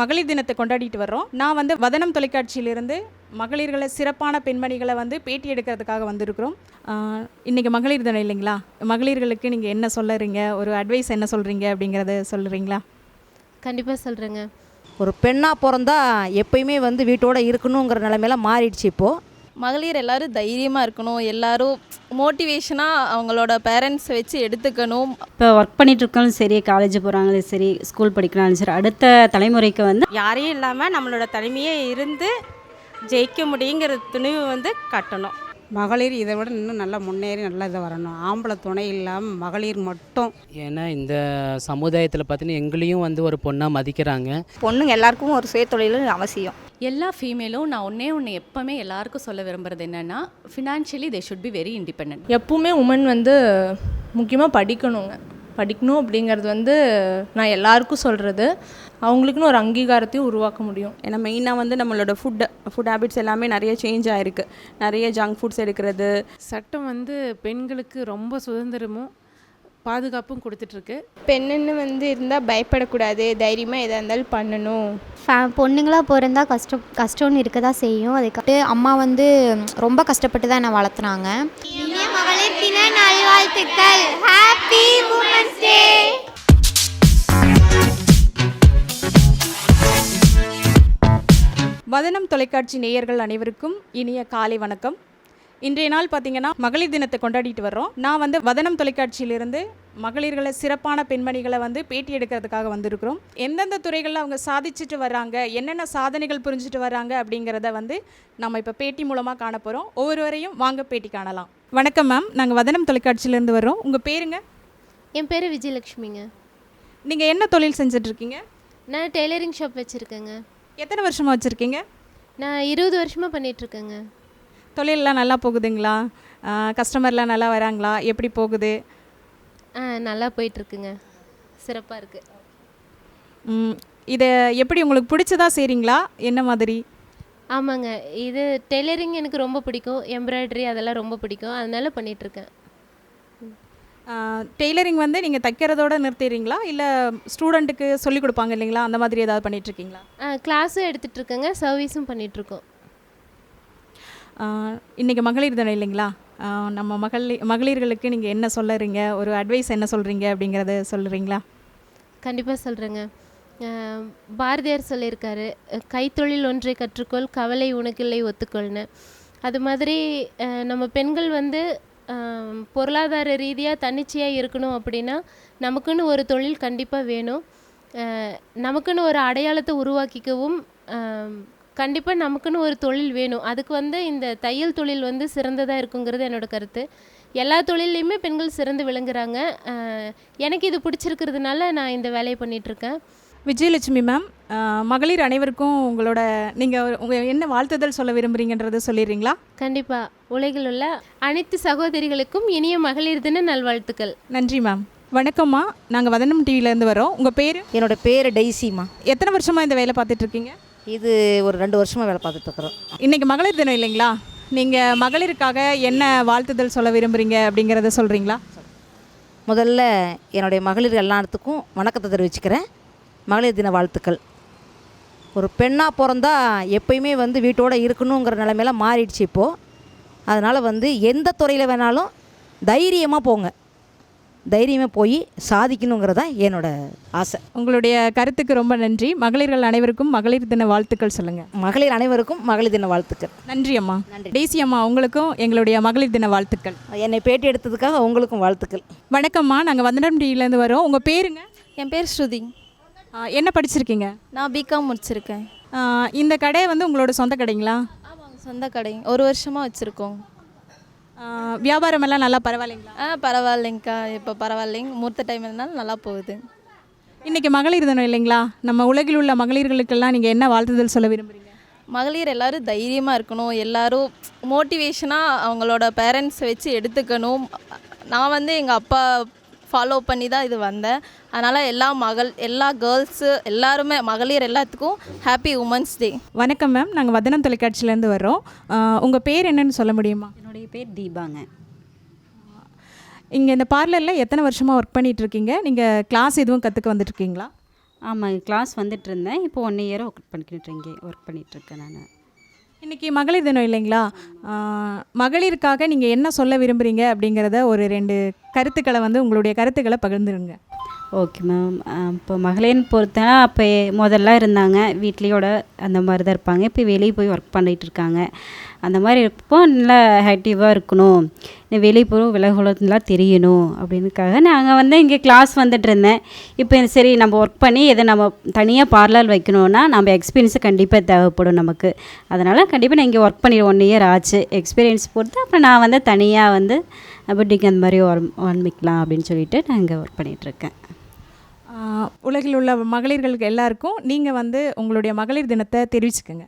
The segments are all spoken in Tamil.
மகளிர் தினத்தை கொண்டாடிட்டு வர்றோம். நான் வந்து வதனம் தொலைக்காட்சியிலிருந்து மகளிர்களை சிறப்பான பெண்மணிகளை வந்து பேட்டி எடுக்கிறதுக்காக வந்திருக்கிறோம். ஆஹ் இன்னைக்கு மகளிர் தினம் இல்லைங்களா? மகளிர்களுக்கு நீங்கள் என்ன சொல்லுறீங்க? ஒரு அட்வைஸ் என்ன சொல்கிறீங்க அப்படிங்கிறத சொல்லுறீங்களா? கண்டிப்பாக சொல்கிறேங்க ஒரு பெண்ணாக பிறந்தா எப்பயுமே வந்து வீட்டோட இருக்கணுங்கிற நிலைமையில மாறிடுச்சு இப்போது மகளிர் எல்லாரும் தைரியமாக இருக்கணும் எல்லாரும் மோட்டிவேஷனாக அவங்களோட பேரண்ட்ஸை வச்சு எடுத்துக்கணும். இப்போ ஒர்க் பண்ணிட்டு இருக்காலும் சரி காலேஜ் போகிறாங்களும் சரி ஸ்கூல் படிக்கிறாலும் சரி அடுத்த தலைமுறைக்கு வந்து யாரையும் இல்லாமல் நம்மளோட தனிமையே இருந்து ஜெயிக்க முடியுங்கிற துணிவு வந்து கட்டணும். மகளிர் இதை விட இன்னும் நல்லா முன்னேறி நல்லா இதை வரணும். ஆம்பளை துணை இல்லாமல் மகளிர் மட்டும். ஏன்னா இந்த சமுதாயத்தில் பார்த்தீங்கன்னா எங்களையும் வந்து ஒரு பொண்ணாக மதிக்கிறாங்க. பொண்ணுங்க எல்லாருக்கும் ஒரு சுயதொழில் அவசியம். எல்லா ஃபீமேலும் நான் ஒன்றே ஒன்று எப்போவுமே எல்லாருக்கும் சொல்ல விரும்புகிறது என்னென்னா financially they should be very independent எப்பவுமே உமன் வந்து முக்கியமாக படிக்கணுங்க. படிக்கணும் அப்படிங்கிறது வந்து நான் எல்லாருக்கும் சொல்கிறது அவங்களுக்குன்னு ஒரு அங்கீகாரத்தையும் உருவாக்க முடியும். ஏன்னா மெயினாக வந்து நம்மளோட ஃபுட் ஃபுட் ஹேபிட்ஸ் எல்லாமே நிறைய சேஞ்ச் ஆயிருக்கு. நிறைய ஜங்க் ஃபுட்ஸ் எடுக்கிறது. சட்டம் வந்து பெண்களுக்கு ரொம்ப சுதந்திரமும் பாதுகாப்பும் கொடுத்துட்ருக்கு. பெண்ணுன்னு வந்து இருந்தால் பயப்படக்கூடாது தைரியமாக எதாக இருந்தாலும் பண்ணணும். ஃபே பொண்ணுங்களாக பிறந்தா கஷ்டம் கஷ்டம்னு இருக்க தான் செய்யும். அதுக்கு அம்மா வந்து ரொம்ப கஷ்டப்பட்டு தான் என்னை வளர்த்துனாங்க. மகளிர் தின நல்வாழ்த்துக்கள். ஹாப்பி உமன்ஸ் டே வதனம் தொலைக்காட்சி நேயர்கள் அனைவருக்கும் இனிய காலை வணக்கம். இன்றைய நாள் பார்த்தீங்கன்னா மகளிர் தினத்தை கொண்டாடிட்டு வர்றோம். நான் வந்து வதனம் தொலைக்காட்சியிலிருந்து மகளிர்களை சிறப்பான பெண்மணிகளை வந்து பேட்டி எடுக்கிறதுக்காக வந்திருக்கிறோம். எந்தெந்த துறைகளில் அவங்க சாதிச்சுட்டு வராங்க என்னென்ன சாதனைகள் புரிஞ்சுட்டு வராங்க அப்படிங்கிறத வந்து நம்ம இப்போ பேட்டி மூலமாக காண போகிறோம் ஒவ்வொருவரையும் வாங்க பேட்டி காணலாம். வணக்கம் மேம் நாங்கள் வதனம் தொலைக்காட்சியிலேருந்து வர்றோம். உங்கள் பேருங்க? என் பேர் விஜயலக்ஷ்மிங்க நீங்கள் என்ன தொழில் செஞ்சிட்ருக்கீங்க நான் டெய்லரிங் ஷாப் வச்சுருக்கேங்க. எத்தனை வருஷமாக வச்சுருக்கீங்க? நான் இருபது வருஷமாக பண்ணிகிட்ருக்கேங்க தொழிலெலாம் நல்லா போகுதுங்களா? கஸ்டமர்லாம் நல்லா வராங்களா? எப்படி போகுது? நல்லா போயிட்டுருக்குங்க. சிறப்பாக இருக்குது ம், இதை எப்படி உங்களுக்கு பிடிச்சதா செய்கிறீங்களா என்ன மாதிரி? ஆமாங்க. இது டெய்லரிங் எனக்கு ரொம்ப பிடிக்கும். எம்ப்ராய்டரி அதெல்லாம் ரொம்ப பிடிக்கும். அதனால பண்ணிகிட்ருக்கேன் டெய்லரிங் வந்து நீங்கள் தைக்கிறதோட நிறுத்திடுறீங்களா? இல்லை ஸ்டூடெண்ட்டுக்கு சொல்லிக் கொடுப்பாங்க இல்லைங்களா? அந்த மாதிரி ஏதாவது பண்ணிகிட்ருக்கீங்களா கிளாஸும் எடுத்துகிட்ருக்கேங்க சர்வீஸும் பண்ணிகிட்ருக்கோம் இன்றைக்கி மகளிர் தினம் இல்லைங்களா? நம்ம மகளி மகளிர்களுக்கு நீங்கள் என்ன சொல்லுறீங்க? ஒரு அட்வைஸ் என்ன சொல்கிறீங்க அப்படிங்கிறத சொல்கிறீங்களா கண்டிப்பாக சொல்கிறேங்க பாரதியார் சொல்லியிருக்காரு கைத்தொழில் ஒன்றை கற்றுக்கொள் கவலை உனக்கில்லை ஒத்துக்கொள்னு. அது மாதிரி நம்ம பெண்கள் வந்து பொருளாதார ரீதியாக தன்னிச்சையாக இருக்கணும் அப்படின்னா நமக்குன்னு ஒரு தொழில் கண்டிப்பாக வேணும். நமக்குன்னு ஒரு அடையாளத்தை உருவாக்கிக்கவும் கண்டிப்பாக நமக்குன்னு ஒரு தொழில் வேணும். அதுக்கு வந்து இந்த தையல் தொழில் வந்து சிறந்ததாக இருக்குங்கிறது என்னோட கருத்து. எல்லா தொழில்லையுமே பெண்கள் சிறந்து விளங்குறாங்க. எனக்கு இது பிடிச்சிருக்கிறதுனால நான் இந்த வேலையை பண்ணிகிட்ருக்கேன் விஜயலட்சுமி மேம் மகளிர் அனைவருக்கும் உங்களோட நீங்கள் உங்கள் என்ன வாழ்த்துதல் சொல்ல விரும்புகிறீங்கன்றதை சொல்லிடுறீங்களா? கண்டிப்பாக உலகில் உள்ள அனைத்து சகோதரிகளுக்கும் இனிய மகளிர் தின நல்வாழ்த்துக்கள். நன்றி மேம் வணக்கம்மா நாங்கள் வதனம் டிவிலேருந்து வரோம். உங்கள் பேர்? என்னோட பேர் டெய்ஸிமா எத்தனை வருஷமாக இந்த வேலை பார்த்துட்ருக்கீங்க இது ஒரு ரெண்டு வருஷமாக வேலை பார்த்துட்ருக்குறோம் இன்றைக்கி மகளிர் தினம் இல்லைங்களா? நீங்கள் மகளிருக்காக என்ன வாழ்த்துதல் சொல்ல விரும்புகிறீங்க அப்படிங்கிறத சொல்கிறீங்களா முதல்ல என்னுடைய மகளிர் எல்லாத்துக்கும் வணக்கத்தை தெரிவிச்சுக்கிறேன். மகளிர் தின வாழ்த்துக்கள். ஒரு பெண்ணாக பிறந்தா எப்பயுமே வந்து வீட்டோட இருக்கணுங்கிற நிலைமையில மாறிடுச்சு இப்போது அதனால் வந்து எந்த துறையில் வேணாலும் தைரியமாக போங்க. தைரியமாக போய் சாதிக்கணுங்கிறது தான் என்னோட ஆசை. உங்களுடைய கருத்துக்கு ரொம்ப நன்றி. மகளிர்கள் அனைவருக்கும் மகளிர் தின வாழ்த்துக்கள் சொல்லுங்கள் மகளிர் அனைவருக்கும் மகளிர் தின வாழ்த்துக்கள். நன்றி அம்மா. டேசி அம்மா உங்களுக்கும் எங்களுடைய மகளிர் தின வாழ்த்துக்கள். என்னை பேட்டி எடுத்ததுக்காக உங்களுக்கும் வாழ்த்துக்கள். வணக்கம்மா நாங்கள் வந்தனம் டிவிலேருந்து வரோம். உங்கள் பேருங்க? என் பேர் ஸ்ருதி. என்ன படிச்சிருக்கீங்க? நான் பிகாம் முடிச்சிருக்கேன். இந்த கடை வந்து உங்களோட சொந்த கடைங்களா? ஆமாங்க சொந்த கடை. ஒரு வருஷமாக வச்சுருக்கோம். வியாபாரம் எல்லாம் நல்லா பரவாயில்லைங்களா? ஆ பரவாயில்லைங்க்கா இப்போ பரவாயில்லைங்க. மூர்த்த டைம் இருந்தாலும் நல்லா போகுது. இன்றைக்கி மகளிர் தினம் இல்லைங்களா? நம்ம உலகில் உள்ள மகளிர்களுக்கெல்லாம் நீங்கள் என்ன வாழ்த்துதல் சொல்ல விரும்புகிறீங்க மகளிர் எல்லாரும் தைரியமாக இருக்கணும். எல்லாரும் மோட்டிவேஷனாக அவங்களோட பேரண்ட்ஸை வச்சு எடுத்துக்கணும். நான் வந்து எங்கள் அப்பா ஃபாலோ பண்ணி தான் இது வந்தேன். அதனால் எல்லா மகள் எல்லா கேர்ள்ஸு எல்லாருமே மகளிர் எல்லாத்துக்கும் ஹாப்பி உமன்ஸ் டே வணக்கம் மேம் நாங்கள் வதனம் தொலைக்காட்சியிலேருந்து வர்றோம். உங்கள் பேர் என்னன்னு சொல்ல முடியுமா? என்னுடைய பேர் தீபாங்க. இங்கே இந்த பார்லரில் எத்தனை வருஷமாக ஒர்க் பண்ணிட்டு இருக்கீங்க நீங்கள் கிளாஸ் எதுவும் கற்றுக்க வந்துட்டுருக்கீங்களா? ஆமாம் கிளாஸ் வந்துட்டு இருந்தேன் இப்போ ஒன் இயர் ஒர்க் பண்ணிக்கிட்டு இங்கே ஒர்க் பண்ணிகிட்ருக்கேன் நான். இன்னைக்கு மகளிர் தினம் இல்லைங்களா? மகளிருக்காக நீங்கள் என்ன சொல்ல விரும்புகிறீங்க அப்படிங்கிறத ஒரு ரெண்டு கருத்துக்களை வந்து உங்களுடைய கருத்துக்களை பகிர்ந்துருங்க. ஓகே மேம் இப்போ மகளிர்னு பொறுத்தனா அப்போ முதல்ல இருந்தாங்க. வீட்லேயோட அந்த மாதிரி தான் இருப்பாங்க. இப்போ வெளியே போய் ஒர்க் பண்ணிகிட்டு இருக்காங்க அந்த மாதிரி இருப்போ நல்லா ஆக்டிவாக இருக்கணும். வெளிப்புறம் வெளியே தெரியணும் அப்படின்னுக்காக நாங்கள் வந்து இங்கே கிளாஸ் வந்துட்டு இருந்தேன் இப்போ சரி நம்ம ஒர்க் பண்ணி எதை நம்ம தனியாக பார்லர் வைக்கணும்னா நம்ம எக்ஸ்பீரியன்ஸு கண்டிப்பாக தேவைப்படும் நமக்கு. அதனால் கண்டிப்பாக நான் இங்கே ஒர்க் பண்ணி ஒன் இயர் ஆச்சு. எக்ஸ்பீரியன்ஸ் பொறுத்து அப்புறம் நான் வந்து தனியாக வந்து புட்டிக் அந்த மாதிரி ஆரம்பிக்கலாம் அப்படின்னு சொல்லிட்டு நான் இங்கே ஒர்க் பண்ணிகிட்ருக்கேன் உலகில் உள்ள மகளிர்களுக்கு எல்லாருக்கும் நீங்கள் வந்து உங்களுடைய மகளிர் தினத்தை தெரிவிச்சுக்கோங்க.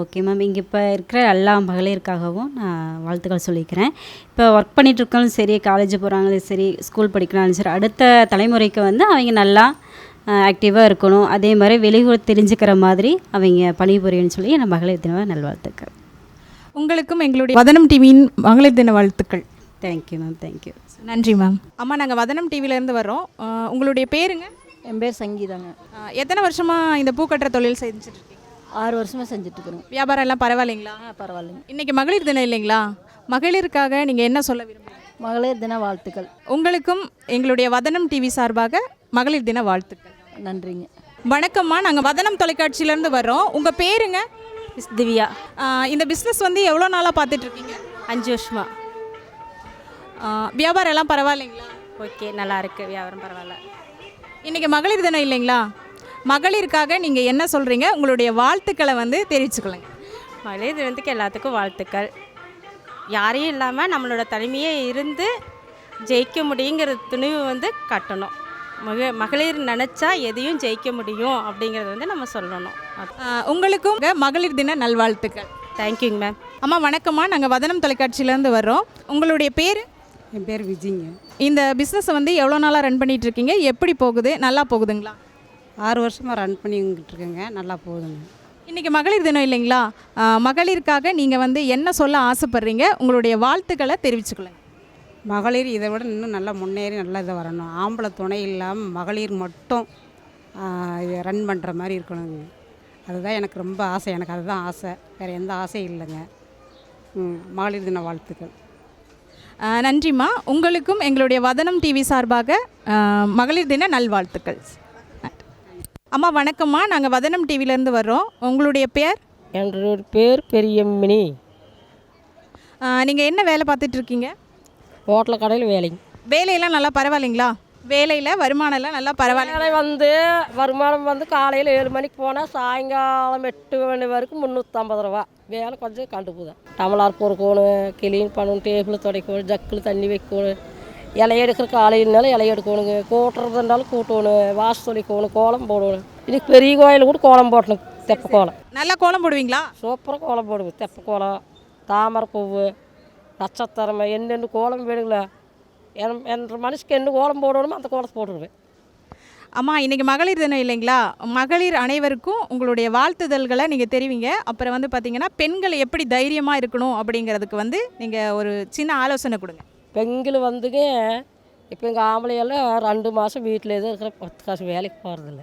Okay ma'am. இங்கே இப்போ இருக்கிற எல்லா மகளிருக்காகவும் நான் வாழ்த்துக்கள் சொல்லிக்கிறேன். இப்போ ஒர்க் பண்ணிகிட்ருக்கவங்களும் சரி காலேஜ் போகிறாங்களும் சரி ஸ்கூல் படிக்கிறாலும் சரி அடுத்த தலைமுறைக்கு வந்து அவங்க நல்லா ஆக்டிவாக இருக்கணும். அதே மாதிரி வெளியூர் தெரிஞ்சுக்கிற மாதிரி அவங்க பணிபுரியணும்னு சொல்லி என் மகளிர் தின நல்வாழ்த்துக்கள். உங்களுக்கும் எங்களுடைய வதனம் டிவியின் மகளிர் தின வாழ்த்துக்கள். Thank you ma'am thank you நன்றி மேம். அம்மா நாங்கள் வதனம் டிவிலேருந்து வர்றோம். ஆஹ், உங்களுடைய பேருங்க? என் பேர் சங்கீதாங்க. எத்தனை வருஷமாக இந்த பூக்கட்டுற தொழில் செஞ்சுட்டு ஆறு வருஷமாக செஞ்சுட்ருக்குறோம். வியாபாரம் எல்லாம் பரவாயில்லைங்களா பரவாயில்லைங்க. இன்னைக்கு மகளிர் தினம் இல்லைங்களா? மகளிருக்காக நீங்கள் என்ன சொல்ல விரும்புகிறீங்க மகளிர் தின வாழ்த்துக்கள். உங்களுக்கும் எங்களுடைய வதனம் டிவி சார்பாக மகளிர் தின வாழ்த்துக்கள். நன்றிங்க. வணக்கம்மா நாங்கள் வதனம் தொலைக்காட்சியிலேருந்து வர்றோம். உங்கள் பேருங்க? திவ்யா. ஆஹ், இந்த பிஸ்னஸ் வந்து எவ்வளோ நாளாக பார்த்துட்டு இருக்கீங்க அஞ்சு வருஷமா. ஆஹ், வியாபாரம் எல்லாம் பரவாயில்லைங்களா? ஓகே நல்லா இருக்கு. வியாபாரம் பரவாயில்ல. இன்னைக்கு மகளிர் தினம் இல்லைங்களா? மகளிருக்காக நீங்கள் என்ன சொல்கிறீங்க உங்களுடைய வாழ்த்துக்களை வந்து தெரிவிச்சுக்கலாங்க மகளிர் தினத்துக்கு எல்லாத்துக்கும் வாழ்த்துக்கள். யாரையும் இல்லாமல் நம்மளோட தனிமையே இருந்து ஜெயிக்க முடியுங்கிற துணிவு வந்து கட்டணும். மக மகளிர் நினச்சா எதையும் ஜெயிக்க முடியும் அப்படிங்கிறத வந்து நம்ம சொல்லணும். உங்களுக்கும் மகளிர் தின நல்வாழ்த்துக்கள். தேங்க்யூங்க மேம். அம்மா வணக்கம்மா. நாங்கள் வதனம் தொலைக்காட்சியிலேருந்து வர்றோம். உங்களுடைய பேர்? என் பேர் விஜிங்க இந்த பிஸ்னஸை வந்து எவ்வளோ நாளாக ரன் பண்ணிட்டு இருக்கீங்க? எப்படி போகுது? நல்லா போகுதுங்களா? ஆறு வருஷமாக ரன் பண்ணிக்கிட்டு இருக்கேங்க நல்லா போகுதுங்க. இன்றைக்கி மகளிர் தினம் இல்லைங்களா? மகளிருக்காக நீங்கள் வந்து என்ன சொல்ல ஆசைப்படுறீங்க? உங்களுடைய வாழ்த்துக்களை தெரிவிச்சுக்கலாங்க மகளிர் இதை விட இன்னும் நல்லா முன்னேறி நல்லா இதை வரணும். ஆம்பளை துணை இல்லாமல் மகளிர் மட்டும் ரன் பண்ணுற மாதிரி இருக்கணுங்க. அதுதான் எனக்கு ரொம்ப ஆசை. எனக்கு அதுதான் ஆசை. வேறு எந்த ஆசையும் இல்லைங்க. மகளிர் தின வாழ்த்துக்கள். நன்றிம்மா. உங்களுக்கும் எங்களுடைய வதனம் டிவி சார்பாக மகளிர் தின நல்வாழ்த்துக்கள். அம்மா வணக்கம்மா. நாங்கள் வதனம் டிவிலேருந்து வர்றோம். உங்களுடைய பேர்? என்னோட பேர் பெரியம்மினி. நீங்கள் என்ன வேலை பார்த்துட்டு இருக்கீங்க? ஹோட்டல் கடையில் வேலைங்க வேலையெல்லாம் நல்லா பரவாயில்லைங்களா? வேலையில் வருமானம் எல்லாம் நல்லா பரவாயில்ல. வந்து வருமானம் வந்து காலையில் ஏழு மணிக்கு போனால் சாயங்காலம் எட்டு மணி வரைக்கும் முந்நூற்றம்பது ரூபா. வேலை கொஞ்சம் கண்டுபோதான் டம்ளார் பொறுக்கணும் கிளீன் பண்ணணும் டேபிள் துடைக்கணும் ஜக்கில் தண்ணி வைக்கணும். இலை எடுக்கிற காலையினாலும் இலை எடுக்கணுங்க கூட்டுறது இருந்தாலும் கூட்டணும் வாசு தொளிக்கணும் கோலம் போடணும். இன்னைக்கு பெரிய கோயில் கூட கோலம் போட்டணும் தெப்ப கோலம். நல்லா கோலம் போடுவீங்களா? சூப்பராக கோலம் போடுவேன் தெப்ப கோலம் தாமரை பூவு நட்சத்திரம் என்னென்ன கோலம் வேணுங்களா. என் என் மனுஷுக்கு என்ன கோலம் போடணுமோ அந்த கோலத்தை போட்டுருவேன். அம்மா இன்னைக்கு மகளிர் தினம் இல்லைங்களா? மகளிர் அனைவருக்கும் உங்களுடைய வாழ்த்துதல்களை நீங்கள் தெரிவிங்க. அப்புறம் வந்து பார்த்தீங்கன்னா பெண்கள் எப்படி தைரியமாக இருக்கணும் அப்படிங்கிறதுக்கு வந்து நீங்கள் ஒரு சின்ன ஆலோசனை கொடுங்க. பெண்கள் வந்துங்க இப்போ எங்கள் ஆம்பளையெல்லாம் ரெண்டு மாதம் வீட்டில் தான் இருக்கிற பத்து காசு வேலைக்கு போகிறதில்ல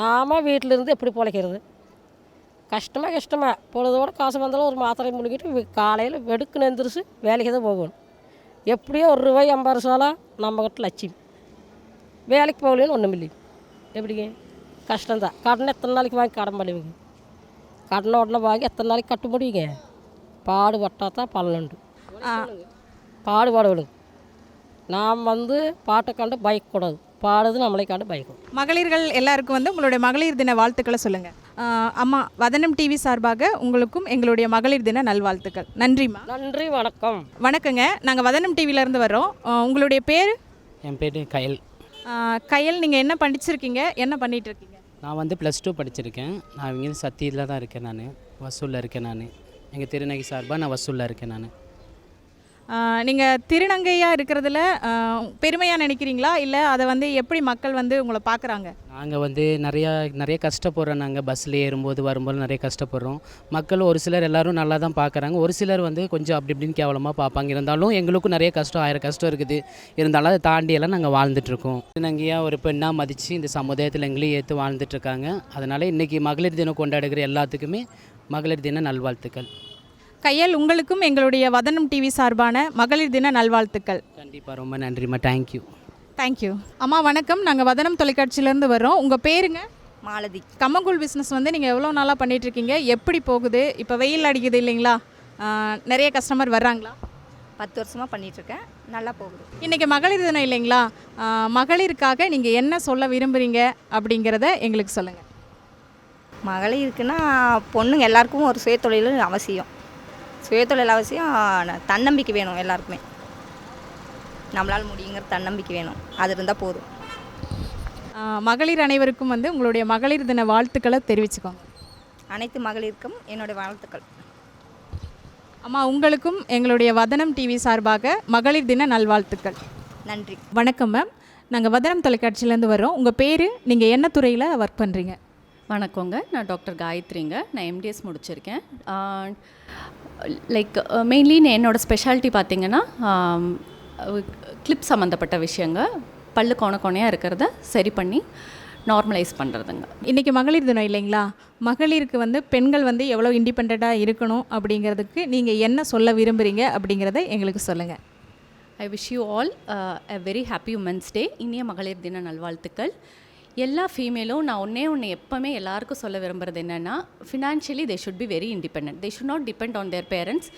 நாம வீட்டில் இருந்து எப்படி பிழைக்கிறது? கஷ்டமாக கஷ்டமாக பொழுதோட காசு வந்தாலும் ஒரு மாத்திரை முழுகிட்டு காலையில் வெடுக்குன்னு எந்திரிச்சு வேலைக்கு தான் போகணும். எப்படியோ ஒரு ரூபாய் ஐம்பது ரூபாலாம் நம்மக்கிட்ட லட்சியம். வேலைக்கு போகலன்னு ஒன்றும் இல்லை எப்படிங்க? கஷ்டம்தான். கடன் எத்தனை நாளைக்கு வாங்கி கடன் பண்ணுவீங்க? கடனை உடனே வாங்கி எத்தனை நாளைக்கு கட்ட முடியுங்க பாடுபட்டால் தான் பலனுண்டு பாடுபாடுகளுங்க நாம் வந்து பாட்டை கண்டு பயக்கக்கூடாது பாடுறது நம்மளை கண்டு பயக்கும் மகளிர்கள் எல்லாருக்கும் வந்து உங்களுடைய மகளிர் தின வாழ்த்துக்களை சொல்லுங்கள் அம்மா வதனம் டிவி சார்பாக உங்களுக்கும் எங்களுடைய மகளிர் தின நல்வாழ்த்துக்கள். நன்றிம்மா. நன்றி வணக்கம். வணக்கங்க. நாங்கள் வதனம் டிவிலேருந்து வர்றோம். உங்களுடைய பேர்? என் பேர் கயல். கயல் நீங்கள் என்ன படிச்சிருக்கீங்க? என்ன பண்ணிட்டு இருக்கீங்க நான் வந்து ப்ளஸ் டூ படிச்சிருக்கேன். நான் இங்கே சத்தியில் தான் இருக்கேன் நான். வசூலில் இருக்கேன் நான். எங்கள் திருநகை சார்பாக நான் வசூலில் இருக்கேன் நான். நீங்கள் திருநங்கையாக இருக்கிறதுல பெருமையாக நினைக்கிறீங்களா? இல்லை அதை வந்து எப்படி மக்கள் வந்து உங்களை பார்க்குறாங்க நாங்கள் வந்து நிறையா நிறைய கஷ்டப்படுறோம் நாங்கள் பஸ்ஸில் ஏறும்போது வரும்போது நிறைய கஷ்டப்படுறோம். மக்கள் ஒரு சிலர் எல்லோரும் நல்லா தான் பார்க்குறாங்க ஒரு சிலர் வந்து கொஞ்சம் அப்படி இப்படின்னு கேவலமாக பார்ப்பாங்க இருந்தாலும் எங்களுக்கும் நிறைய கஷ்டம் ஆயிரம் கஷ்டம் இருக்குது. இருந்தாலும் அதை தாண்டி எல்லாம் நாங்கள் வாழ்ந்துட்டுருக்கோம். திருநங்கையாக ஒரு பெண்ணாக மதித்து இந்த சமுதாயத்தில் எங்களையும் ஏற்று வாழ்ந்துட்டுருக்காங்க. அதனால் இன்றைக்கி மகளிர் தினம் கொண்டாடுகிற எல்லாத்துக்குமே மகளிர் தின நல்வாழ்த்துக்கள். கையல் உங்களுக்கும் எங்களுடைய வதனம் டிவி சார்பான மகளிர் தின நல்வாழ்த்துக்கள். கண்டிப்பாக ரொம்ப நன்றிம்மா. தேங்க்யூ தேங்க்யூ அம்மா வணக்கம். நாங்கள் வதனம் தொலைக்காட்சியிலேருந்து வர்றோம். உங்கள் பேருங்க? மாலதி. கம்மங்கூழ் பிஸ்னஸ் வந்து நீங்கள் எவ்வளோ நாளாக பண்ணிட்டு இருக்கீங்க எப்படி போகுது? இப்போ வெயில் அடிக்குது இல்லைங்களா? நிறைய கஸ்டமர் வர்றாங்களா? பத்து வருஷமாக பண்ணிகிட்ருக்கேன் நல்லா போகுது. இன்றைக்கி மகளிர் தினம் இல்லைங்களா? மகளிருக்காக நீங்கள் என்ன சொல்ல விரும்புகிறீங்க அப்படிங்கிறத எங்களுக்கு சொல்லுங்கள் மகளிருக்குன்னா பொண்ணுங்க எல்லாருக்கும் ஒரு சுயதொழில் அவசியம். சுயதொழில் அவசியம் தன்னம்பிக்கை வேணும் எல்லாருக்குமே. நம்மளால் முடியுங்கிற தன்னம்பிக்கை வேணும். அது இருந்தால் போதும். மகளிர் அனைவருக்கும் வந்து உங்களுடைய மகளிர் தின வாழ்த்துக்களை தெரிவிச்சுக்கோங்க அனைத்து மகளிருக்கும் என்னுடைய வாழ்த்துக்கள். அம்மா உங்களுக்கும் எங்களுடைய வதனம் டிவி சார்பாக மகளிர் தின நல்வாழ்த்துக்கள். நன்றி. வணக்கம் மேம் நாங்கள் வதனம் தொலைக்காட்சியிலேருந்து வரோம் உங்கள் பேர் நீங்கள் என்ன துறையில் ஒர்க் பண்ணுறீங்க வணக்கங்க. நான் டாக்டர் காயத்ரிங்க. நான் எம்டிஎஸ் முடிச்சிருக்கேன். லைக் மெயின்லி என்னோட ஸ்பெஷாலிட்டி பார்த்தீங்கன்னா கிளிப் சம்மந்தப்பட்ட விஷயங்க. பல்லு கோண கோணையாக இருக்கிறத சரி பண்ணி நார்மலைஸ் பண்ணுறதுங்க இன்றைக்கி மகளிர் தினம் இல்லைங்களா? மகளிருக்கு வந்து பெண்கள் வந்து எவ்வளோ இண்டிபெண்ட்டாக இருக்கணும் அப்படிங்கிறதுக்கு நீங்கள் என்ன சொல்ல விரும்புகிறீங்க அப்படிங்கிறத எங்களுக்கு சொல்லுங்கள் I wish you all a very happy women's day இனிய மகளிர் தின நல்வாழ்த்துக்கள். எல்லா ஃபீமேலும் நான் ஒன்றே ஒன்று எப்போவுமே எல்லாருக்கும் சொல்ல விரும்புகிறது என்னென்னா financially they should be very independent they should not depend on their parents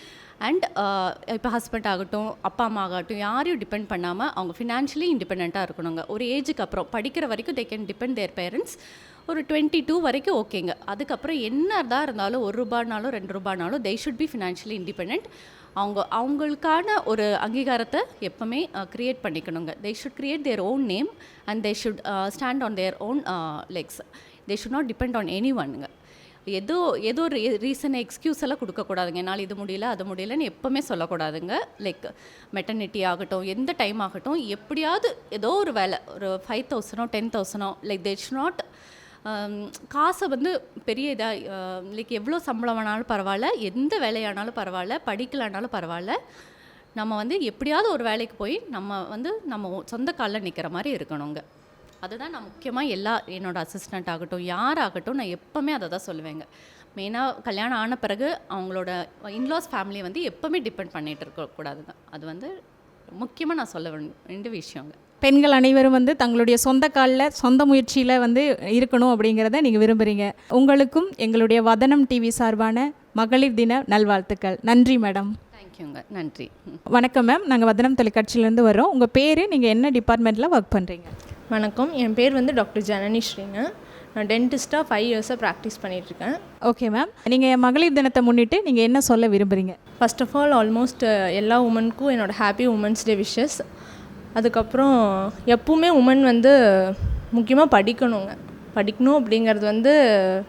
and இப்போ ஹஸ்பண்ட் ஆகட்டும் அப்பா அம்மா ஆகட்டும் யாரையும் டிபெண்ட் பண்ணாமல் அவங்க ஃபினான்ஷியலி இண்டிபெண்ட்டாக இருக்கணுங்க. ஒரு ஏஜுக்கு அப்புறம் படிக்கிற வரைக்கும் they can depend their parents ஒரு டுவெண்ட்டி டூ வரைக்கும் ஓகேங்க. அதுக்கப்புறம் என்ன தான் இருந்தாலும் ஒரு ரூபானாலும் ரெண்டு ரூபானாலும் they should be financially independent அவங்க அவங்களுக்கான ஒரு அங்கீகாரத்தை எப்பவுமே create பண்ணிக்கணுங்க. They should create their own name and they should stand on their own legs they should not depend on any ஒன்னுங்க ஏதோ ஏதோ ஒரு ரீசன் எக்ஸ்கியூஸ் எல்லாம் கொடுக்கக்கூடாதுங்க. என்னால் இது முடியல அது முடியலன்னு எப்போவுமே சொல்லக்கூடாதுங்க. லைக் மெட்டர்னிட்டி ஆகட்டும் எந்த டைம் ஆகட்டும் எப்படியாவது ஏதோ ஒரு வேலை ஒரு ஃபைவ் தௌசண்டோ டென் தௌசண்டோ லைக் தேட்ஸ் நாட் காசை வந்து பெரிய இதாக லைக் எவ்வளோ சம்பளம் வேணாலும் பரவாயில்ல எந்த வேலையானாலும் பரவாயில்ல படிக்கலைனாலும் பரவாயில்ல. நம்ம வந்து எப்படியாவது ஒரு வேலைக்கு போய் நம்ம வந்து நம்ம சொந்த காலில் நிற்கிற மாதிரி இருக்கணுங்க அதுதான் நான் முக்கியமாக எல்லா என்னோடய அசிஸ்டண்ட் ஆகட்டும் யாராகட்டும் நான் எப்போவுமே அதை தான் சொல்லுவேங்க. மெயினாக கல்யாணம் ஆன பிறகு அவங்களோட இன்லாஸ் ஃபேமிலியை வந்து எப்போவுமே டிபெண்ட் பண்ணிகிட்டு இருக்கக்கூடாதுங்க அது வந்து முக்கியமாக நான் சொல்ல வேண்டிய விஷயங்க. பெண்கள் அனைவரும் வந்து தங்களுடைய சொந்த காலில் சொந்த முயற்சியில் வந்து இருக்கணும் அப்படிங்கிறத நீங்கள் விரும்புகிறீங்க உங்களுக்கும் எங்களுடைய வதனம் டிவி சார்பான மகளிர் தின நல்வாழ்த்துக்கள். நன்றி மேடம். தேங்க்யூங்க நன்றி. வணக்கம் மேம். நாங்கள் வதனம் தொலைக்காட்சியிலேருந்து வரோம் உங்கள் பேர் நீங்கள் என்ன டிபார்ட்மெண்ட்டில் ஒர்க் பண்ணுறீங்க வணக்கம். என் பேர் வந்து டாக்டர் ஜனனி ஸ்ரீங்க நான் டென்டிஸ்ட்டாக ஃபைவ் இயர்ஸாக ப்ராக்டிஸ் பண்ணிகிட்ருக்கேன் ஓகே மேம் நீங்கள் மகளிர் தினத்தை முன்னிட்டு நீங்கள் என்ன சொல்ல விரும்புகிறீங்க ஃபர்ஸ்ட் ஆஃப் ஆல் ஆல்மோஸ்ட் எல்லா உமனுக்கும் என்னோடய ஹாப்பி உமன்ஸ் டே விஷஸ் அதுக்கப்புறம் எப்பவுமே உமன் வந்து முக்கியமாக படிக்கணுங்க. படிக்கணும் அப்படிங்கிறது வந்து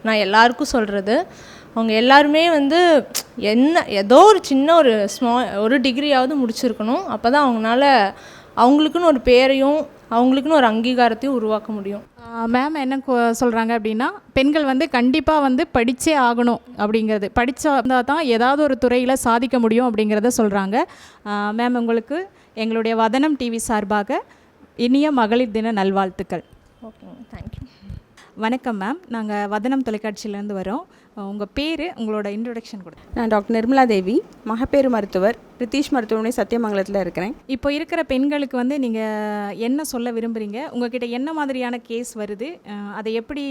நான் எல்லாருக்கும் சொல்கிறது அவங்க எல்லாருமே வந்து என்ன ஏதோ ஒரு சின்ன ஒரு ஸ்மா ஒரு டிகிரியாவது முடிச்சிருக்கணும். அப்போ தான் அவங்களால அவங்களுக்குன்னு ஒரு பேரையும் அவங்களுக்குன்னு ஒரு அங்கீகாரத்தையும் உருவாக்க முடியும். மேம் என்ன கொ- சொல்கிறாங்க அப்படின்னா பெண்கள் வந்து கண்டிப்பாக வந்து படித்தே ஆகணும் அப்படிங்கிறது. படித்தா தான் ஏதாவது ஒரு துறையில் சாதிக்க முடியும் அப்படிங்கிறத சொல்கிறாங்க மேம் உங்களுக்கு? எங்களுடைய வதனம் டிவி சார்பாக இனிய மகளிர் தின நல்வாழ்த்துக்கள். ஓகேங்க தேங்க்யூ வணக்கம் மேம் நாங்கள் வதனம் தொலைக்காட்சியிலேருந்து வரோம். உங்கள் பேர் உங்களோட இன்ட்ரொடக்ஷன் கொடுங்க. நான் டாக்டர் நிர்மலா தேவி மகப்பேறு மருத்துவர் ரித்தீஷ் மருத்துவமனை சத்தியமங்கலத்தில் இருக்கிறேன். இப்போ இருக்கிற பெண்களுக்கு வந்து நீங்கள் என்ன சொல்ல விரும்புகிறீங்க உங்ககிட்ட என்ன மாதிரியான கேஸ் வருது? அதை எப்படி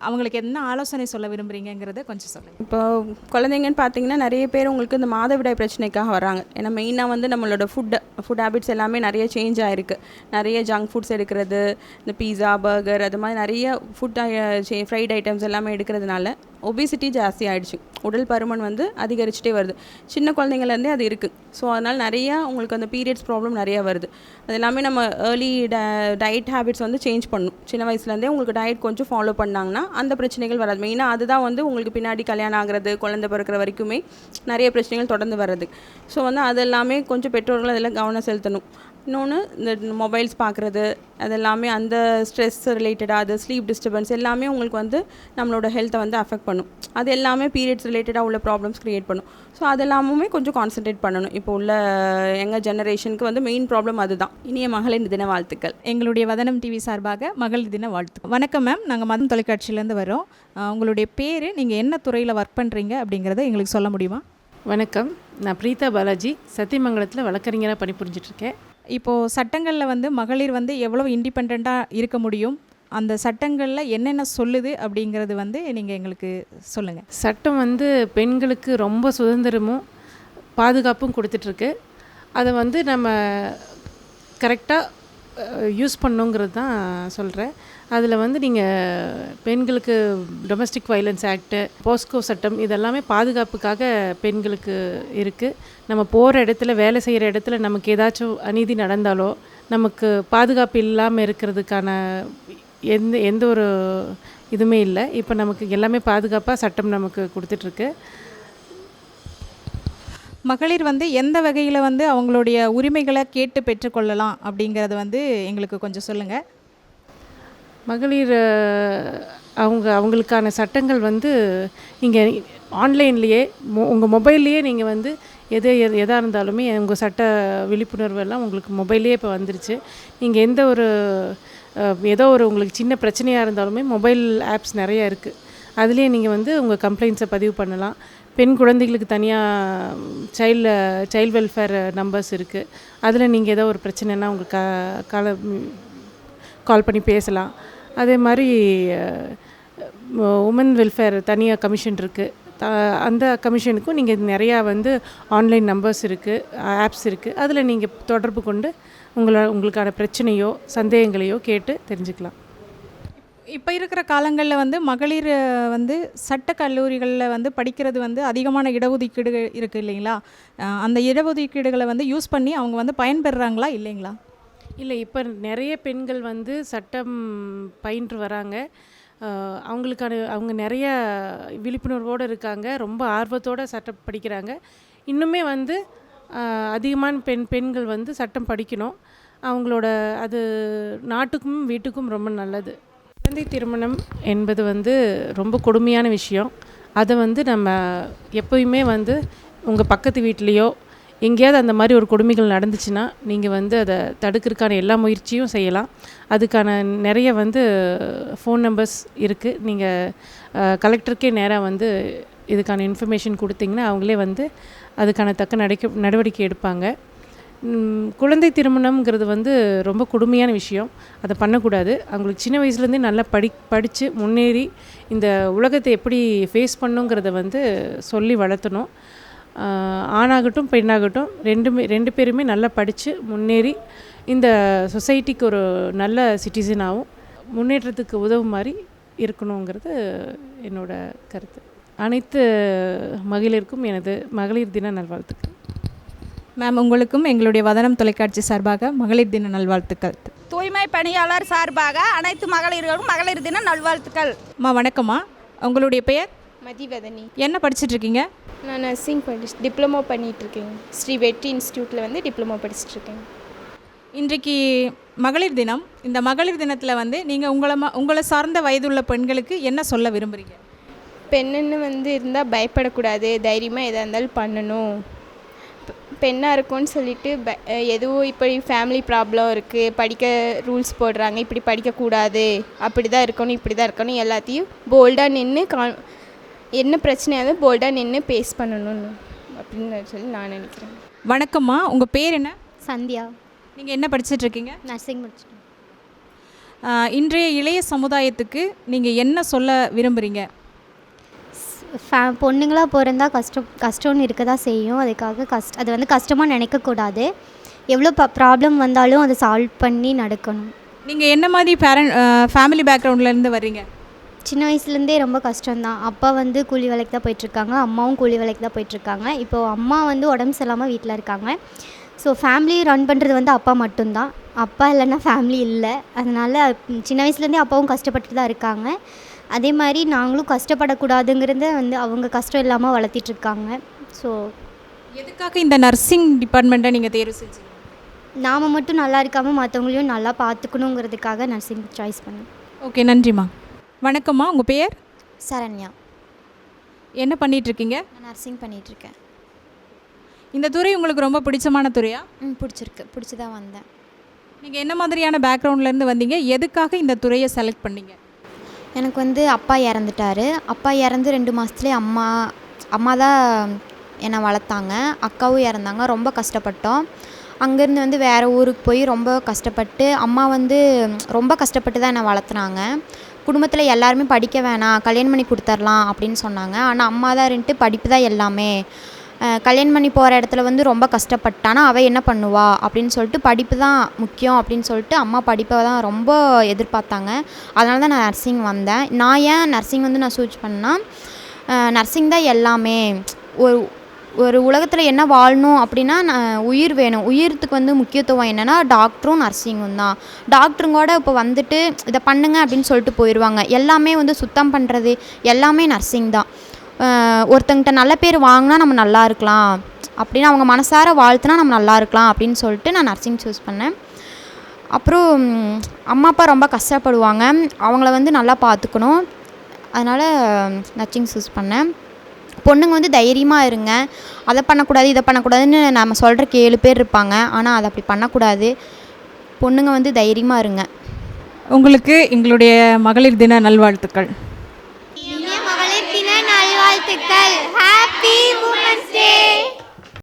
அவங்களுக்கு என்ன ஆலோசனை சொல்ல விரும்புகிறீங்கிறத கொஞ்சம் சொல்லுங்கள் இப்போ குழந்தைங்கன்னு பார்த்தீங்கன்னா நிறைய பேர் உங்களுக்கு இந்த மாதவிடாய் பிரச்சனைக்காக வராங்க. ஏன்னா மெயினாக வந்து நம்மளோட ஃபுட் ஃபுட் ஹேபிட்ஸ் எல்லாமே நிறைய சேஞ்ச் ஆகிருக்கு நிறைய ஜங்க் ஃபுட்ஸ் எடுக்கிறது இந்த பீஸா பர்கர் அது மாதிரி நிறைய ஃபுட் ஃப்ரைட் ஐட்டம்ஸ் எல்லாமே எடுக்கிறதுனால ஒபிசிட்டி ஜாஸ்தி ஆகிடுச்சு உடல் பருமன் வந்து அதிகரிச்சுட்டே வருது. சின்ன குழந்தைங்கள்லேருந்தே அது இருக்குது ஸோ அதனால் நிறையா உங்களுக்கு அந்த பீரியட்ஸ் ப்ராப்ளம் நிறையா வருது. அது எல்லாமே நம்ம ஏர்லி டயட் ஹேபிட்ஸ் வந்து சேஞ்ச் பண்ணும். சின்ன வயசுலேருந்தே உங்களுக்கு டயட் கொஞ்சம் ஃபாலோ பண்ணாங்கன்னா அந்த பிரச்சனைகள் வராது. மெயினாக அதுதான் வந்து உங்களுக்கு பின்னாடி கல்யாணம் ஆகிறது குழந்தை பிறக்கிற வரைக்குமே நிறைய பிரச்சனைகள் தொடர்ந்து வர்றது. ஸோ வந்து அது எல்லாமே கொஞ்சம் பெற்றோர்கள் அதில் கவனம் செலுத்தணும். இன்னொன்று இந்த மொபைல்ஸ் பார்க்குறது அது எல்லாமே அந்த ஸ்ட்ரெஸ் ரிலேட்டடாக அது ஸ்லீப் டிஸ்டர்பன்ஸ் எல்லாமே உங்களுக்கு வந்து நம்மளோட ஹெல்த்தை வந்து அஃபெக்ட் பண்ணும். அது எல்லாமே பீரியட்ஸ் ரிலேட்டடாக உள்ள ப்ராப்ளம்ஸ் க்ரியேட் பண்ணும். ஸோ அதெல்லாமுமே கொஞ்சம் கான்சென்ட்ரேட் பண்ணணும். இப்போ உள்ள எங்கள் ஜெனரேஷனுக்கு வந்து மெயின் ப்ராப்ளம் அதுதான். இனிய மகளிர் தின வாழ்த்துக்கள். எங்களுடைய வதனம் டிவி சார்பாக மகளிர் தின வாழ்த்து. வணக்கம் மேம் நாங்கள் மதம் தொலைக்காட்சியிலேருந்து வரோம். உங்களுடைய பேர் நீங்கள் என்ன துறையில் ஒர்க் பண்ணுறீங்க அப்படிங்கிறத எங்களுக்கு சொல்ல முடியுமா? வணக்கம். நான் பிரீதா பாலாஜி சத்தியமங்கலத்தில் வழக்கறிஞராக பணிபுரிஞ்சிட்ருக்கேன். இப்போது சட்டங்களில் வந்து மகளிர் வந்து எவ்வளோ இண்டிபெண்ட்டாக இருக்க முடியும்? அந்த சட்டங்களில் என்னென்ன சொல்லுது அப்படிங்கிறது வந்து நீங்கள் எங்களுக்கு சொல்லுங்கள் சட்டம் வந்து பெண்களுக்கு ரொம்ப சுதந்திரமும் பாதுகாப்பும் கொடுத்துட்ருக்கு. அதை வந்து நம்ம கரெக்டாக யூஸ் பண்ணுங்கிறது தான் சொல்கிறேன் அதில் வந்து நீங்கள் பெண்களுக்கு டொமஸ்டிக் வைலன்ஸ் ஆக்ட்டு போஸ்கோ சட்டம் இதெல்லாமே பாதுகாப்புக்காக பெண்களுக்கு இருக்குது நம்ம போகிற இடத்துல வேலை செய்கிற இடத்துல நமக்கு ஏதாச்சும் அநீதி நடந்தாலோ நமக்கு பாதுகாப்பு இல்லாமல் இருக்கிறதுக்கான எந்த எந்த ஒரு இதுவுமே இல்லை. இப்போ நமக்கு எல்லாமே பாதுகாப்பாக சட்டம் நமக்கு கொடுத்துட்ருக்கு மகளிர் வந்து எந்த வகையில் வந்து அவங்களுடைய உரிமைகளை கேட்டு பெற்றுக்கொள்ளலாம் அப்படிங்கிறது வந்து எங்களுக்கு கொஞ்சம் சொல்லுங்கள் மகளிர் அவங்க அவங்களுக்கான சட்டங்கள் வந்து நீங்கள் ஆன்லைன்லேயே மொ உங்கள் மொபைல்லையே நீங்கள் வந்து எது எது எதாக இருந்தாலுமே உங்கள் சட்ட விழிப்புணர்வு எல்லாம் உங்களுக்கு மொபைல்லேயே இப்போ வந்துருச்சு. நீங்கள் எந்த ஒரு ஏதோ ஒரு உங்களுக்கு சின்ன பிரச்சனையாக இருந்தாலுமே மொபைல் ஆப்ஸ் நிறைய இருக்குது அதுலேயே நீங்கள் வந்து உங்கள் கம்ப்ளைண்ட்ஸை பதிவு பண்ணலாம். பெண் குழந்தைகளுக்கு தனியாக சைல்டு சைல்டு வெல்ஃபேர் நம்பர்ஸ் இருக்குது அதில் நீங்கள் ஏதோ ஒரு பிரச்சனைனா உங்களுக்கு க கால கால் பண்ணி பேசலாம். அதே மாதிரி உமன் வெல்ஃபேர் தனியாக கமிஷன் இருக்குது அந்த கமிஷனுக்கும் நீங்கள் நிறையா வந்து ஆன்லைன் நம்பர்ஸ் இருக்குது ஆப்ஸ் இருக்குது அதில் நீங்கள் தொடர்பு கொண்டு உங்களை உங்களுக்கான பிரச்சனையோ சந்தேகங்களையோ கேட்டு தெரிஞ்சுக்கலாம். இப்போ இருக்கிற காலங்களில் வந்து மகளிர் வந்து சட்ட கல்லூரிகளில் வந்து படிக்கிறது வந்து அதிகமான இடஒதுக்கீடு இருக்குது இல்லைங்களா? அந்த இடஒதுக்கீடுகளை வந்து யூஸ் பண்ணி அவங்க வந்து பயன்பெறுறாங்களா இல்லைங்களா? இல்லை இப்போ நிறைய பெண்கள் வந்து சட்டம் பயின்று வராங்க. அவங்களுக்கான அவங்க நிறைய விழிப்புணர்வோடு இருக்காங்க. ரொம்ப ஆர்வத்தோடு சட்டம் படிக்கிறாங்க. இன்னுமே வந்து அதிகமான பெண் பெண்கள் வந்து சட்டம் படிக்கணும். அவங்களோட அது நாட்டுக்கும் வீட்டுக்கும் ரொம்ப நல்லது. குழந்தை திருமணம் என்பது வந்து ரொம்ப கொடுமையான விஷயம். அதை வந்து நம்ம எப்போயுமே வந்து உங்கள் பக்கத்து வீட்லேயோ எங்கேயாவது அந்த மாதிரி ஒரு கொடுமைகள் நடந்துச்சுன்னா நீங்கள் வந்து அதை தடுக்கிறதுக்கான எல்லா முயற்சியும் செய்யலாம். அதுக்கான நிறைய வந்து ஃபோன் நம்பர்ஸ் இருக்குது நீங்கள் கலெக்டருக்கே நேராக வந்து இதுக்கான இன்ஃபர்மேஷன் கொடுத்தீங்கன்னா அவங்களே வந்து அதுக்கான தக்க நடக்க நடவடிக்கை எடுப்பாங்க. குழந்தை திருமணம்ங்கிறது வந்து ரொம்ப கொடுமையான விஷயம். அதை பண்ணக்கூடாது. அவங்களுக்கு சின்ன வயசுலேருந்தே நல்லா படி படித்து முன்னேறி இந்த உலகத்தை எப்படி ஃபேஸ் பண்ணுங்கிறத வந்து சொல்லி வளர்த்தணும். ஆணாகட்டும் பெண்ணாகட்டும் ரெண்டுமே ரெண்டு பேருமே நல்லா படித்து முன்னேறி இந்த சொசைட்டிக்கு ஒரு நல்ல சிட்டிசனாகவும் முன்னேற்றத்துக்கு உதவும் மாதிரி இருக்கணுங்கிறது என்னோட கருத்து. அனைத்து மகளிருக்கும் எனது மகளிர் தின நல்வாழ்த்துக்கள். மேம் உங்களுக்கும் எங்களுடைய வதனம் தொலைக்காட்சி சார்பாக மகளிர் தின நல்வாழ்த்துக்கள். தூய்மை பணியாளர் சார்பாக அனைத்து மகளிர்களும் மகளிர் தின நல்வாழ்த்துக்கள். அம்மா வணக்கம்மா. உங்களுடைய பெயர்? மதிவதனி. என்ன படிச்சிட்டு இருக்கீங்க நான் நர்சிங் படி டிப்ளமோ பண்ணிகிட்ருக்கேன் ஸ்ரீ வெற்றி இன்ஸ்டியூட்டில் வந்து டிப்ளமோ படிச்சுட்ருக்கேன். இன்றைக்கு மகளிர் தினம். இந்த மகளிர் தினத்தில் வந்து நீங்கள் உங்களை ம உங்களை சார்ந்த வயதுள்ள பெண்களுக்கு என்ன சொல்ல விரும்புகிறீங்க பெண்ணுன்னு வந்து இருந்தால் பயப்படக்கூடாது. தைரியமாக எதாக இருந்தாலும் பண்ணணும். பெண்ணாக இருக்கோன்னு சொல்லிட்டு ப எதுவும் இப்படி ஃபேமிலி ப்ராப்ளம் இருக்குது படிக்க ரூல்ஸ் போடுறாங்க இப்படி படிக்கக்கூடாது அப்படி தான் இருக்கணும் இப்படி தான் இருக்கணும் எல்லாத்தையும் போல்டாக நின்று கா என்ன பிரச்சனையாக இருந்தாலும் போல்டாக நின்று பேஸ் பண்ணணும் அப்படின்னு சொல்லி நான் நினைக்கிறேன். வணக்கம்மா. உங்கள் பேர் என்ன? சந்தியா. நீங்கள் என்ன படிச்சிட்டு இருக்கீங்க? நர்சிங் முடிச்சிட்டேன். ஆஹ், இன்றைய இளைய சமுதாயத்துக்கு நீங்கள் என்ன சொல்ல விரும்புகிறீங்க ஃபே பொண்ணுங்களாக பிறந்தா கஷ்டம் கஷ்டம்னு இருக்க தான் செய்யும். அதுக்காக கஷ்ட அது வந்து கஷ்டமாக நினைக்கக்கூடாது. எவ்வளோ ப ப்ராப்ளம் வந்தாலும் அதை சால்வ் பண்ணி நடக்கணும். நீங்கள் என்ன மாதிரி பேரண்ட் ஃபேமிலி பேக்ரவுண்ட்லேருந்து வர்றீங்க? சின்ன வயசுலேருந்தே ரொம்ப கஷ்டம்தான். அப்பா வந்து கூலி வேலைக்கு தான் போயிட்டுருக்காங்க. அம்மாவும் கூலி வேலைக்கு தான் போயிட்டுருக்காங்க. இப்போது அம்மா வந்து உடம்பு சரியில்லாமல் வீட்டில் இருக்காங்க. ஸோ ஃபேமிலி ரன் பண்ணுறது வந்து அப்பா மட்டும்தான். அப்பா இல்லைன்னா ஃபேமிலி இல்லை. அதனால் சின்ன வயசுலேருந்தே அப்பாவும் கஷ்டப்பட்டு தான் இருக்காங்க. அதே மாதிரி நாங்களும் கஷ்டப்படக்கூடாதுங்கிறத வந்து அவங்க கஷ்டம் இல்லாமல் வளர்த்திட்ருக்காங்க ஸோ எதுக்காக இந்த நர்சிங் டிபார்ட்மெண்ட்டை நீங்கள் தேர்வு செஞ்சீங்க? நாம் மட்டும் நல்லா இருக்காமல் மற்றவங்களையும் நல்லா பார்த்துக்கணுங்கிறதுக்காக நர்சிங் சாய்ஸ் பண்ணேன் ஓகே நன்றிம்மா. வணக்கம்மா உங்கள் பெயர் சரண்யா. என்ன பண்ணிட்டு இருக்கீங்க நான் நர்சிங் பண்ணிகிட்ருக்கேன் இந்த துறை உங்களுக்கு ரொம்ப பிடிச்சமான துறையா? ம் பிடிச்சிருக்கு. பிடிச்சி தான் வந்தேன். நீங்கள் என்ன மாதிரியான பேக்ரவுண்ட்லேருந்து வந்தீங்க? எதுக்காக இந்த துறையை செலக்ட் பண்ணீங்க? எனக்கு வந்து அப்பா இறந்துட்டாரு. அப்பா இறந்து ரெண்டு மாதத்துலேயே அம்மா அம்மா தான் என்னை வளர்த்தாங்க. அக்காவும் இறந்தாங்க. ரொம்ப கஷ்டப்பட்டோம். அங்கேருந்து வந்து வேறு ஊருக்கு போய் ரொம்ப கஷ்டப்பட்டு அம்மா வந்து ரொம்ப கஷ்டப்பட்டு தான் என்னை வளர்த்துனாங்க. குடும்பத்தில் எல்லாருமே படிக்க வேணாம் கல்யாணம் பண்ணி கொடுத்துர்லாம் அப்படின்னு சொன்னாங்க. ஆனால் அம்மா தான் இருந்துட்டு படிப்பு தான் எல்லாமே. கல்யாணம் பண்ணி போகிற இடத்துல வந்து ரொம்ப கஷ்டப்பட்டானா அவள் என்ன பண்ணுவா? அப்படின்னு சொல்லிட்டு படிப்பு தான் முக்கியம் அப்படின்னு சொல்லிட்டு அம்மா படிப்பை தான் ரொம்ப எதிர்பார்த்தாங்க. அதனால தான் நான் நர்சிங் வந்தேன். நான் ஏன் நர்சிங் வந்து நான் சூஸ் பண்ணேன்னா நர்சிங் தான் எல்லாமே. ஒரு ஒரு உலகத்தில் என்ன வாழணும் அப்படின்னா நான் உயிர் வேணும். உயிரத்துக்கு வந்து முக்கியத்துவம் என்னென்னா டாக்டரும் நர்சிங்கும் தான். டாக்டருங்கூட இப்போ வந்துட்டு இதை பண்ணுங்க அப்படின்னு சொல்லிட்டு போயிடுவாங்க எல்லாமே வந்து சுத்தம் பண்ணுறது எல்லாமே நர்சிங் தான். அஹ் ஒருத்தங்கிட்ட நல்ல பேர் வாங்கினா நம்ம நல்லா இருக்கலாம். அப்படின்னு அவங்க மனசார வாழ்த்துனா நம்ம நல்லா இருக்கலாம் அப்படின்னு சொல்லிட்டு நான் நர்சிங் சூஸ் பண்ணேன். அப்புறம் அம்மா அப்பா ரொம்ப கஷ்டப்படுவாங்க. அவங்கள வந்து நல்லா பார்த்துக்கணும் அதனால் நர்சிங் சூஸ் பண்ணேன். பொண்ணுங்க வந்து தைரியமாக இருங்க. அதை பண்ணக்கூடாது இதை பண்ணக்கூடாதுன்னு நம்ம சொல்கிறக்கு ஏழு பேர் இருப்பாங்க. ஆனால் அதை அப்படி பண்ணக்கூடாது. பொண்ணுங்க வந்து தைரியமாக இருங்க. உங்களுக்கு எங்களுடைய மகளிர் தின நல்வாழ்த்துக்கள். தின நல்வாழ்த்துக்கள். ஹாப்பி உமன்ஸ் டே